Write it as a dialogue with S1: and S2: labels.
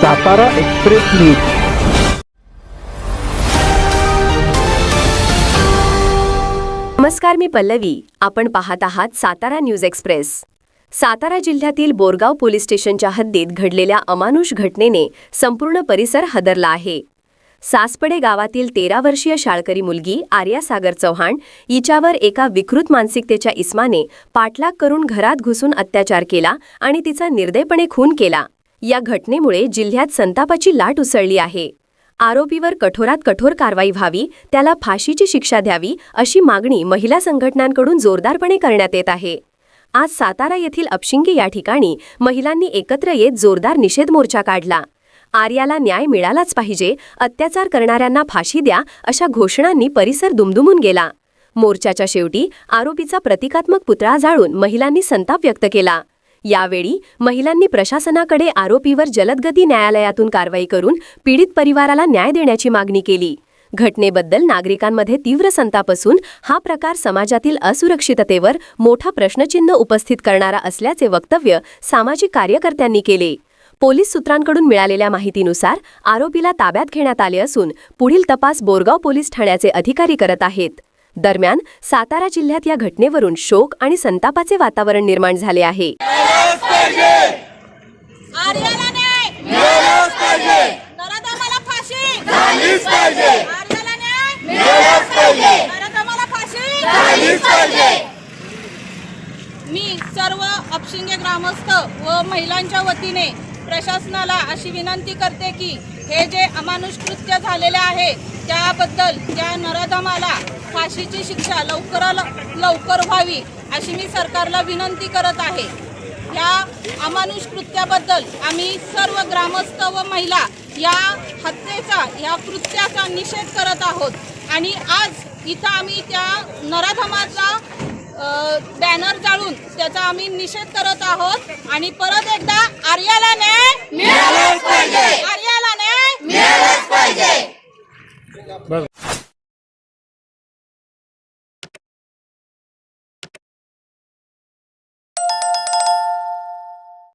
S1: Satara express news.
S2: नमस्कार मी पल्लवी. आपण पाहत आहात सातारा न्यूज एक्सप्रेस. सातारा जिल्ह्यातील बोरगाव पोलीस स्टेशनच्या हद्दीत घडलेल्या अमानुष घटनेने संपूर्ण परिसर हादरला आहे. सासपडे गावातील तेरा वर्षीय शाळकरी मुलगी आर्या सागर चव्हाण हिच्यावर एका विकृत मानसिकतेच्या इस्माने पाठलाग करून घरात घुसून अत्याचार केला आणि तिचा निर्दयपणे खून केला. या घटनेमुळे जिल्ह्यात संतापाची लाट उसळली आहे. आरोपीवर कठोरात कठोर कारवाई व्हावी त्याला फाशीची शिक्षा द्यावी अशी मागणी महिला संघटनांकडून जोरदारपणे करण्यात येत आहे. आज सातारा येथील अपशिंगे या ठिकाणी महिलांनी एकत्र येत जोरदार निषेध मोर्चा काढला. आर्याला न्याय मिळालाच पाहिजे अत्याचार करणाऱ्यांना फाशी द्या अशा घोषणांनी परिसर दुमदुमून गेला. मोर्चाच्या शेवटी आरोपीचा प्रतिकात्मक पुतळा जाळून महिलांनी संताप व्यक्त केला. यावेळी महिलांनी प्रशासनाकडे आरोपीवर जलदगती न्यायालयातून कारवाई करून पीडित परिवाराला न्याय देण्याची मागणी केली. घटनेबद्दल नागरिकांमध्ये तीव्र संताप असून हा प्रकार समाजातील असुरक्षिततेवर मोठा प्रश्नचिन्ह उपस्थित करणारा असल्याचे वक्तव्य सामाजिक कार्यकर्त्यांनी केले. पोलीस सूत्रांकडून मिळालेल्या माहितीनुसार आरोपीला ताब्यात घेण्यात आले असून पुढील तपास बोरगाव पोलीस ठाण्याचे अधिकारी करत आहेत. दरम्यान सातारा जिल्ह्यात या घटनेवरून शोक आणि संतापाचे वातावरण निर्माण झाले आहे.
S3: आर्याला न्याय! मिळालाच पाहिजे. नराधमाला फाशी! झालीच पाहिजे. आर्याला न्याय! मिळालाच पाहिजे. नराधमाला फाशी! झालीच पाहिजे. मी सर्व अपशिंगे ग्रामस्थ व महिलांच्या वतीने प्रशासनाला अशी विनंती करते की हे जे अमानुष कृत्य झालेले आहे त्याबद्दल त्या नराधमाला फाशीची शिक्षा लवकर लवकर व्हावी अशी मी सरकारला विनंती करत आहे. या अमानुष कृत्याबद्दल आम्ही सर्व ग्रामस्थ व महिला या हत्येचा या कृत्याचा निषेध करत आहोत. आणि आज इथं आम्ही त्या नराधमाचा बॅनर जाळून त्याचा आम्ही निषेध करत आहोत. आणि परत एकदा आर्याला न्याय मिळालाच